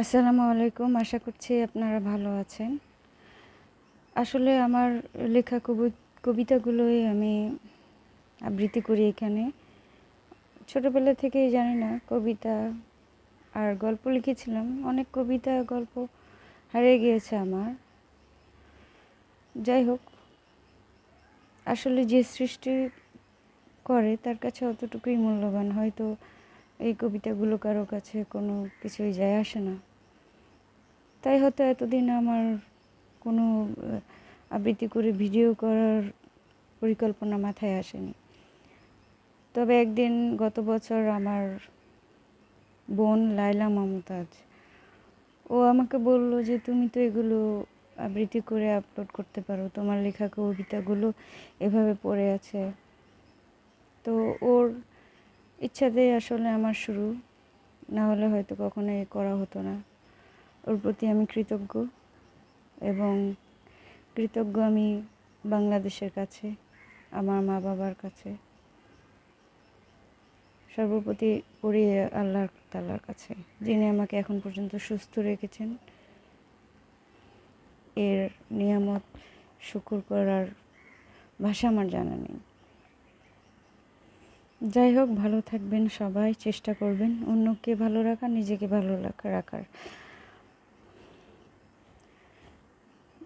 আসসালামু আলাইকুম। আশা করছি আপনারা ভালো আছেন। আসলে আমার লেখা কবি- কবিতাগুলোই আমি আবৃত্তি করি এখানে। ছোটোবেলা থেকেই জানি না, কবিতা আর গল্প লিখেছিলাম। অনেক কবিতা, গল্প হারিয়ে গিয়েছে আমার। যাই হোক, আসলে যে সৃষ্টি করে তার কাছে অতটুকুই মূল্যবান। হয়তো এই কবিতাগুলো কারও কাছে কোনো কিছুই যায় আসে না। তাই হয়তো এতদিন আমার কোনো আবৃত্তি করে ভিডিও করার পরিকল্পনা মাথায় আসেনি। তবে একদিন গত বছর আমার বোন লাইলা মমতাজ, ও আমাকে বলল যে, তুমি তো এগুলো আবৃত্তি করে আপলোড করতে পারো। তোমার লেখা কবিতাগুলো এভাবে পড়ে আছে। তো ওর ইচ্ছাতেই আসলে আমার শুরু। না হলে হয়তো কখনোই করা হতো না। ওর প্রতি আমি কৃতজ্ঞ এবং কৃতজ্ঞ আমি বাংলাদেশের কাছে, আমার মা বাবার কাছে। সর্বোপরি পড়ি আল্লাহ তাল্লার কাছে, যিনি আমাকে এখন পর্যন্ত সুস্থ রেখেছেন। এর নিয়ামত শুকুর করার ভাষা আমার জানা নেই। যাই হোক, ভালো থাকবেন সবাই, চেষ্টা করবেন অন্যকে ভালো রাখার, নিজেকে ভালো রাখা- রাখার।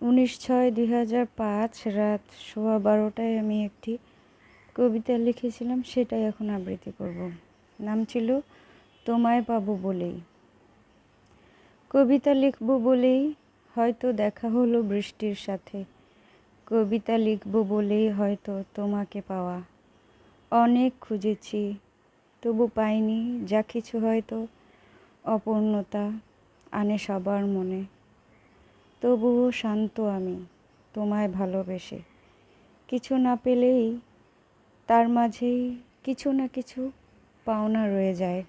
উনিশ ছয় দুই হাজার পাঁচ রাত সোয়া বারোটায় আমি একটি কবিতা লিখেছিলাম, সেটাই এখন আবৃত্তি করব। নাম ছিল তোমায় পাবো বলেই। কবিতা লিখব বলেই হয়তো দেখা হলো বৃষ্টির সাথে। কবিতা লিখব বলেই হয়তো তোমাকে পাওয়া। অনেক খুঁজেছি, তবু পাইনি, যা কিছু হয়তো অপূর্ণতা আনে সবার মনে। তবুও শান্ত আমি, তোমায় ভালোবেসে। কিছু না পেলেই তার মাঝেই কিছু না কিছু পাওনা রয়ে যায়।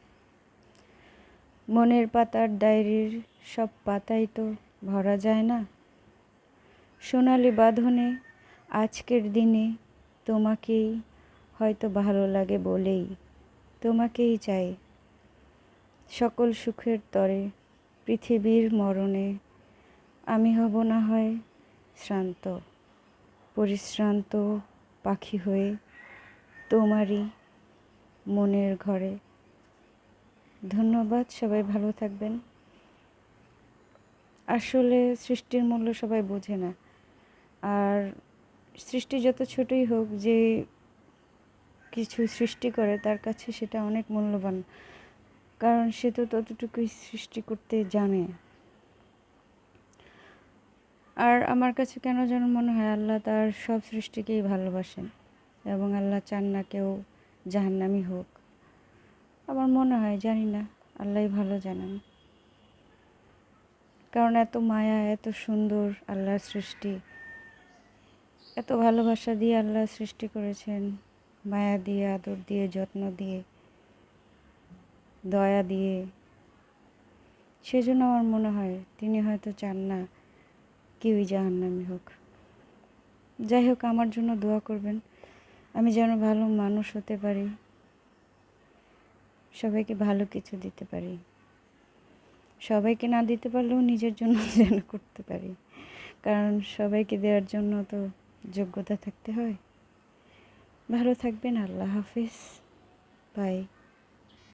মনের পাতার ডায়েরির সব পাতাই তো ভরা যায় না। সোনালি বাঁধনে আজকের দিনে তোমাকেই হয়তো ভালো লাগে বলেই তোমাকেই চাই। সকল সুখের তরে পৃথিবীর মরণে আমি হব না হয় শ্রান্ত, পরিশ্রান্ত পাখি হয়ে তোমারই মনের ঘরে। ধন্যবাদ, সবাই ভালো থাকবেন। আসলে সৃষ্টির মূল্য সবাই বোঝে না। আর সৃষ্টি যত ছোটই হোক, যে কিছু সৃষ্টি করে তার কাছে সেটা অনেক মূল্যবান। কারণ সে তো ততটুকুই সৃষ্টি করতে জানে। আর আমার কাছে কেন যেন মনে হয় আল্লাহ তার সব সৃষ্টিকেই ভালোবাসেন এবং আল্লাহ চান না কেউ জাহান্নামি হোক। আমার মনে হয় জানি না আল্লাহ ভালো জানেন। কারণ এত মায়া, এত সুন্দর আল্লাহর সৃষ্টি, এত ভালোবাসা দিয়ে আল্লাহ সৃষ্টি করেছেন। মায়া দিয়ে, আদর দিয়ে, যত্ন দিয়ে, দয়া দিয়ে। সেজন্য আমার মনে হয় তিনি হয়তো চান না কেউই জাহান্নামি হোক। যাই হোক, আমার জন্য দোয়া করবেন। আমি যেন ভালো মানুষ হতে পারি। সবাইকে ভালো কিছু দিতে পারি। সবাইকে না দিতে পারলেও নিজের জন্য যেন করতে পারি। কারণ সবাইকে দেওয়ার জন্য তো যোগ্যতা থাকতে হয়। ভালো থাকবেন, আল্লাহ হাফিজ। বাই